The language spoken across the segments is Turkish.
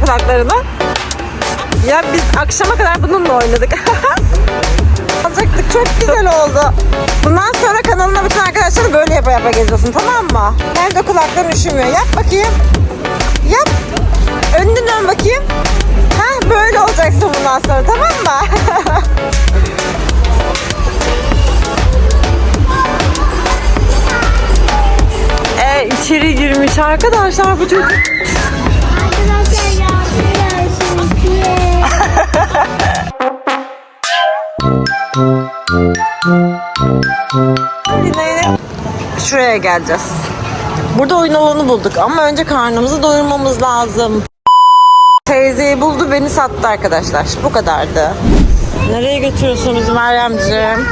kulaklarını. Ya biz akşama kadar bununla oynadık. Alacaktık çok güzel oldu. Bundan sonra kanalına bütün arkadaşlar böyle yapa yapa geziyorsun tamam mı? Hem de kulakların üşümüyor. Yap bakayım. Yap. Önünü dön bakayım. Ha böyle olacaksın bundan sonra tamam mı? e, içeri girmiş arkadaşlar bu çocuk. Şuraya geleceğiz. Burada oyun alanı bulduk ama önce karnımızı doyurmamız lazım. Teyzeyi buldu beni sattı arkadaşlar. Bu kadardı. Nereye götürüyorsun bizi Meryemciğim?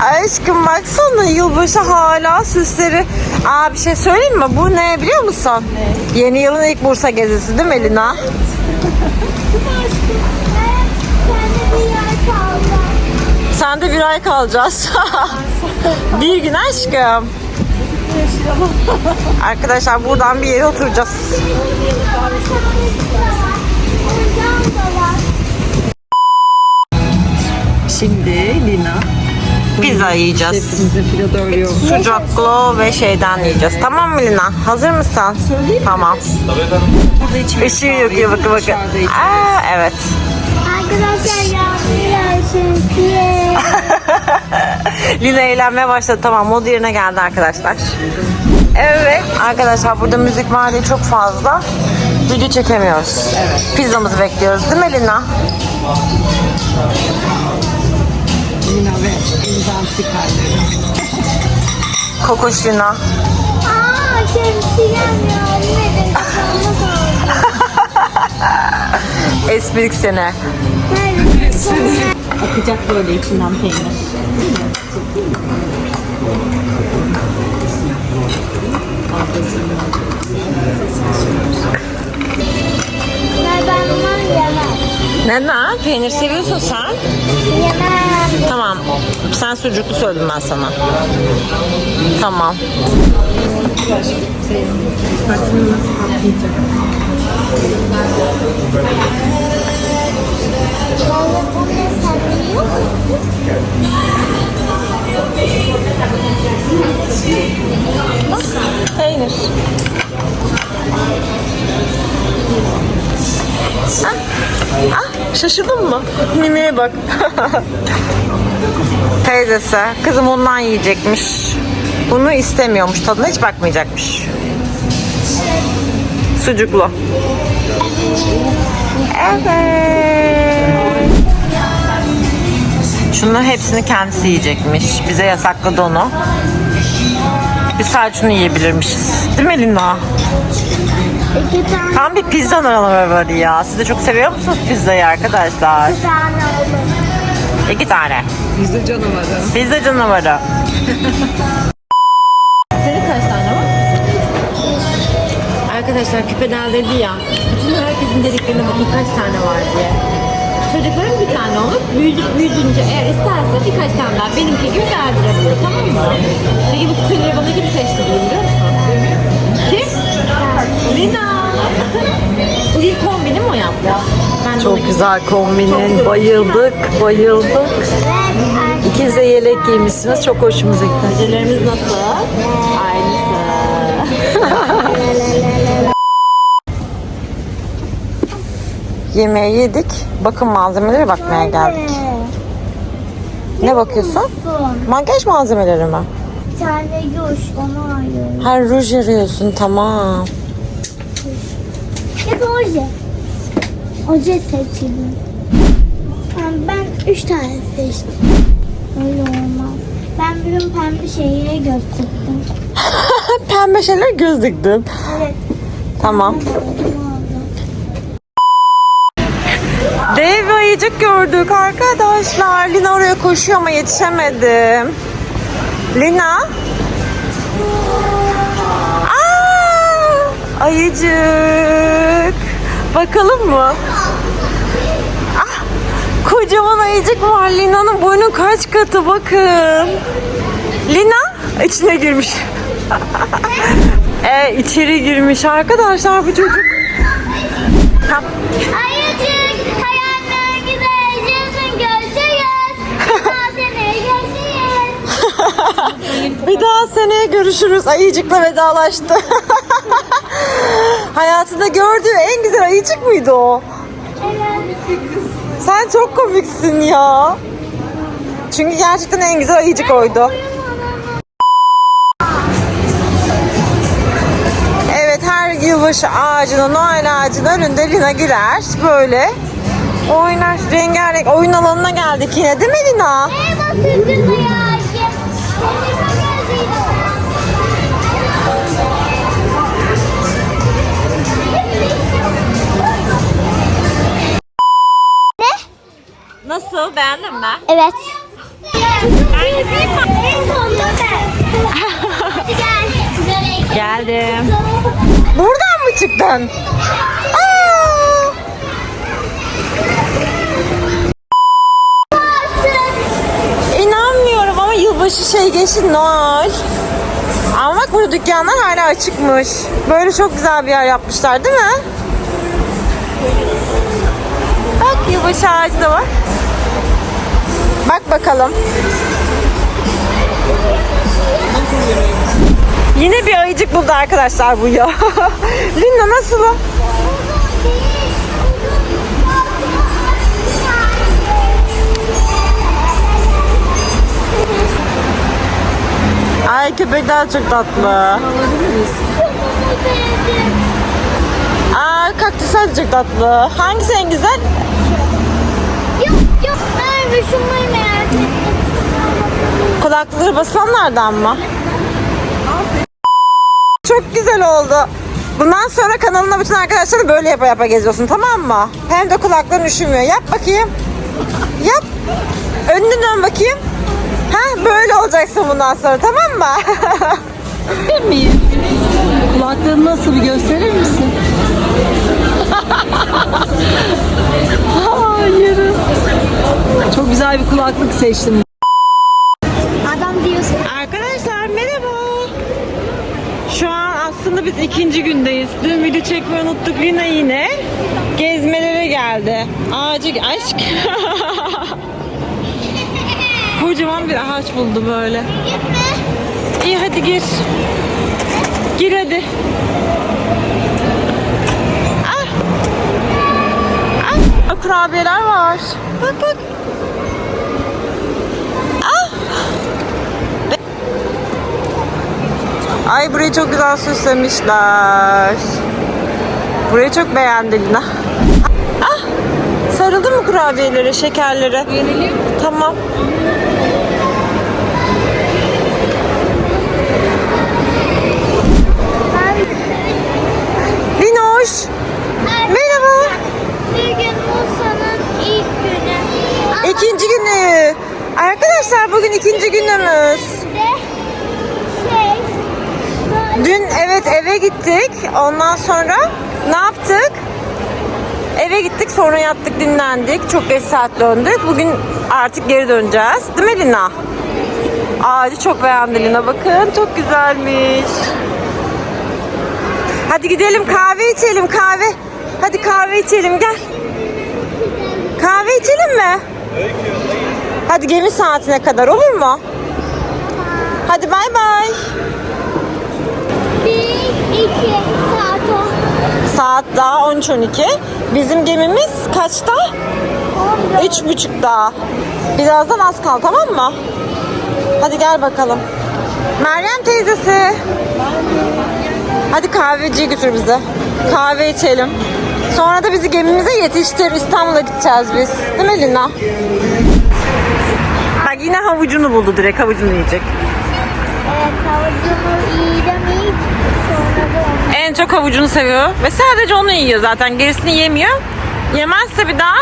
Aşkım baksana yılbaşı hala süsleri. Aa bir şey söyleyeyim mi? Bu ne biliyor musun? Yeni yılın ilk Bursa gezisi değil mi Elina? Kaldı. Sen de bir ay kalacağız. bir gün aşkım. Arkadaşlar buradan bir yere oturacağız. Şimdi Lina Pizza yiyeceğiz. filo doğruyor. Sucuklu ve şeyden yiyeceğiz. Tamam mı Lina? Hazır mısın? Tamam. Işığı yakıyor bakın bakın. İçmek. Aa, evet. Arkadaşlar. Lina eğlenmeye başladı. Tamam mod yerine geldi arkadaşlar. Evet. Arkadaşlar burada müzik var diye çok fazla. Video çekemiyoruz. Evet. Pizzamızı bekliyoruz değil mi Lina? Lina ve Elizantik halleri. Kokoş Lina. Aa şemsiyem ya. Kaldı. Esprik. Nerede? Akacak böyle içinden peynir. Neden? Peynir seviyorsun sen. Yemem. Tamam. Sen sucuklu söyledim ben sana. Tamam. Patini nasıl şaşırdın mı? Mimiye bak. Teyzesi kızım ondan yiyecekmiş. Bunu istemiyormuş. Tadına hiç bakmayacakmış. Sucuklu. Evet. Şunların hepsini kendisi yiyecekmiş. Bize yasakladı onu. Biz sadece şunu yiyebilirmişiz. Değil mi Lina? İki tane Tam bir pizza var ya. Siz de çok seviyor musunuz pizzayı arkadaşlar? bir tane olur. İki tane. Yüzü canavarı. Pizza canavarı. Senin kaç tane var? Arkadaşlar küpeler dedi ya. Bütün herkesin dediklerine bakın kaç tane var diye. Çocukların bir tane olur. Büyüdük büyüdünce eğer isterse birkaç tane daha benimki gibi derdirebilir tamam mı? Peki bu küpeleri bana kim seçtirdi biliyor musun? Lina. bu ilk kombinim o yaptı. Ben Çok güzel kombinin. Bayıldık, bayıldık. İkiniz de yelek giymişsiniz. Çok hoşumuza gitti. Gecelerimiz nasıl? Aynısı. Yemeği yedik. Bakım malzemeleri bakmaya geldik. Ne bakıyorsun? Makyaj malzemeleri mi? Bir tane yuş onu arıyorum. Ha ruj arıyorsun tamam. Ya da oje. Oje seçildi. Ben, ben üç tane seçtim. Öyle olmaz. Ben bugün pembe şeye göz diktim. Pembe şeyler göz diktin. Evet. Tamam. Dev ayıcık gördük arkadaşlar. Lina oraya koşuyor ama yetişemedim. Lina. Aa, ayıcık. Bakalım mı? Ah, kocaman ayıcık var. Lina'nın boyunun kaç katı bakın. Lina içine girmiş. e, içeri girmiş arkadaşlar bu çocuk. Ha, Bir daha seneye görüşürüz. Ayıcıkla vedalaştı. Hayatında gördüğü en güzel ayıcık mıydı o? Sen çok komiksin ya. Çünkü gerçekten en güzel ayıcık oydu. Evet her yılbaşı ağacına, Noel ağacının önünde Lina girer. Böyle oynar. Rengarenk oyun alanına geldik yine değil mi Lina? Merhaba sürdürme ya. Nasıl? Beğendin mi? Evet. En sonunda ben. Hadi gel. Geldim. Buradan mı çıktın? Aa! İnanmıyorum ama yılbaşı şey geçti Noel. Ama bak burada dükkanlar hala açıkmış. Böyle çok güzel bir yer yapmışlar değil mi? Bak yılbaşı ağacı da var. Bak bakalım. Yine bir ayıcık buldu arkadaşlar bu ya. Linda nasıl o? Ay köpekler çok tatlı. Aa kaktüsler de çok tatlı. Hangisi en güzel? Düşünmeyi merak ettim. Kulaklığı basılanlardan mı? Çok güzel oldu. Bundan sonra kanalına bütün arkadaşlarına böyle yapa yapa geziyorsun tamam mı? Hem de kulakların üşümüyor. Yap bakayım. Yap. Önünü dön bakayım. Ha böyle olacaksın bundan sonra tamam mı? Bilir miyim? Kulaklarını nasıl bir gösterir misin? Güzel bir kulaklık seçtim. Adam diyorsun. Arkadaşlar merhaba. Şu an aslında biz ikinci gündeyiz. Dün video çekmeyi unuttuk Lina yine. Gezmelere geldi. Ağacı aşk. Kocaman bir ağaç buldu böyle. İyi hadi gir. Gir hadi. Ah. Ah. Kurabiyeler var. Bak bak. Ay burayı çok güzel süslemişler. Burayı çok beğendim. Ah! Sarıldın mı kurabiyelere, şekerlere? Yeniliyor? Tamam. Linoş. Merhaba. Bir gün Musa'nın ilk günü. Ama İkinci günü. Arkadaşlar bugün ikinci günümüz. de şey böyle Dün evet eve gittik. Ondan sonra ne yaptık? Eve gittik sonra yattık dinlendik. Çok geç saat döndük. Bugün artık geri döneceğiz. Değil mi Lina? Ağacı çok beğendi Lina. Bakın çok güzelmiş. Hadi gidelim kahve içelim kahve. Hadi kahve içelim gel. Kahve içelim mi? Hadi gemi saatine kadar olur mu? Hadi bay bay. bir iki. Saat daha 13.12. Bizim gemimiz kaçta? On Üç buçukta. Birazdan az kal tamam mı? Hadi gel bakalım. Meryem teyzesi. Hadi kahveciye götür bizi. Kahve içelim. Sonra da bizi gemimize yetiştir. İstanbul'a gideceğiz biz. Değil mi Lina? Bak yine havucunu buldu direkt. Havucunu yiyecek. Evet da onu. En çok havucunu seviyor. Ve sadece onu yiyor zaten. Gerisini yemiyor. Yemezse bir daha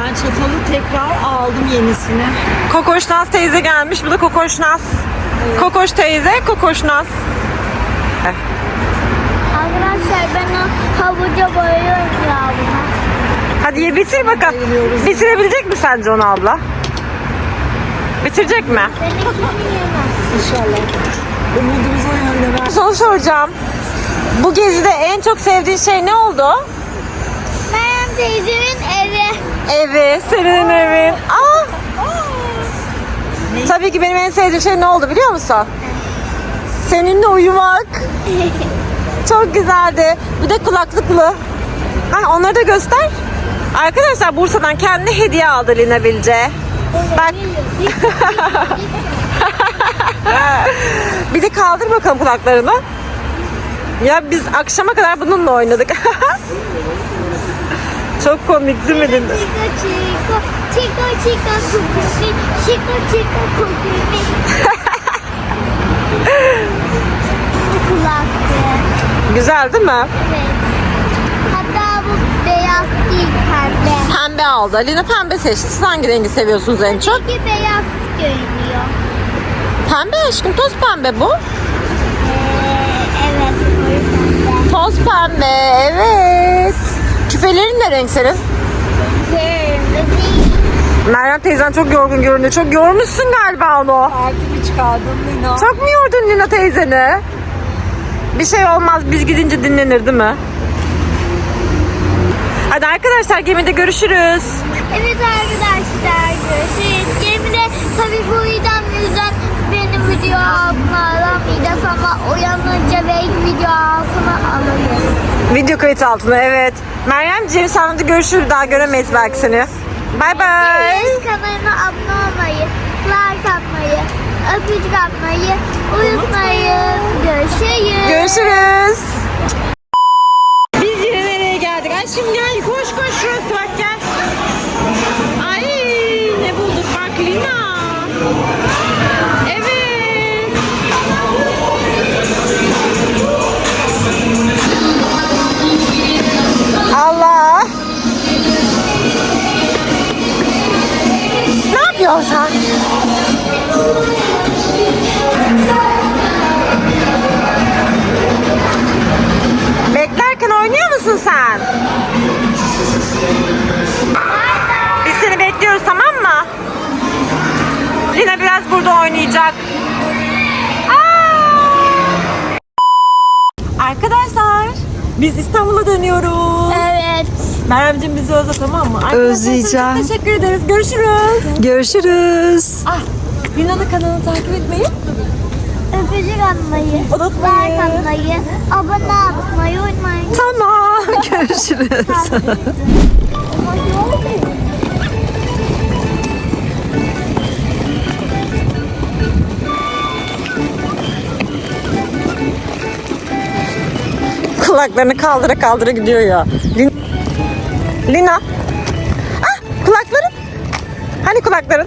Ben çatalı tekrar aldım yenisini. Kokoşnaz teyze gelmiş. Bu da Kokoşnaz. Kokoş teyze, Kokoşnaz. Arkadaşlar ben o havuca bayılıyorum ya buna. Hadi ye bitir bakalım. Bayılıyoruz. Bitirebilecek mi sence onu abla? Bitirecek mi? Benimkini yemez. İnşallah. Umudumuz o yönde ver. Soru soracağım. Bu gezide en çok sevdiğin şey ne oldu? Meryem teyzemin evi. Evi, senin evin. Aa! Tabii ki benim en sevdiğim şey ne oldu biliyor musun? Seninle uyumak. Çok güzeldi. Bir de kulaklıklı. Ha, onları da göster. Arkadaşlar Bursa'dan kendine hediye aldı Lina Bilge. Bak bir de kaldır bakalım kulaklarını. Ya biz akşama kadar bununla oynadık. Çok komik değil mi kulaktı. Güzel değil mi? Evet. Hatta bu beyaz değil pembe. Pembe aldı. Lina pembe seçti. Siz hangi rengi seviyorsunuz en çok? Çünkü beyaz görünüyor. Pembe aşkım. Toz pembe bu. Evet. Toz pembe. Evet. Küpelerin ne renk senin? Meryem teyzen çok yorgun görünüyor. Çok yormuşsun galiba onu. Partimi çıkardım Lina. Çok mu yordun Lina teyzeni? Bir şey olmaz. Biz gidince dinlenir değil mi? Hadi arkadaşlar gemide görüşürüz. Evet arkadaşlar görüşürüz. Gemide tabii bu video altına alamayacağız ama uyanınca belki video altına alırız. Video kayıt altına evet. Meryemciğim sen de görüşürüz. Daha göremeyiz belki seni. Bay bay. Kanalıma abone olmayı, like atmayı, öpücük atmayı unutmayın. Görüşürüz. Görüşürüz. Biz yine nereye geldik? Aşkım gel koş koş şurası bak gel. Ay ne bulduk bak Lina. Lina biraz burada oynayacak. Aa! Arkadaşlar biz İstanbul'a dönüyoruz. Evet. Meryemciğim bizi özle tamam mı? Arkadaşlar, Özleyeceğim. Çok teşekkür ederiz. Görüşürüz. Görüşürüz. Ah, Lina'nın kanalını takip etmeyi Öpücük atmayı, Unutmayın. like atmayı, abone atmayı unutmayın. Tamam. Görüşürüz. kulaklarını kaldıra kaldıra gidiyor ya. Lin- Lina. Ah kulakların. Hani kulakların?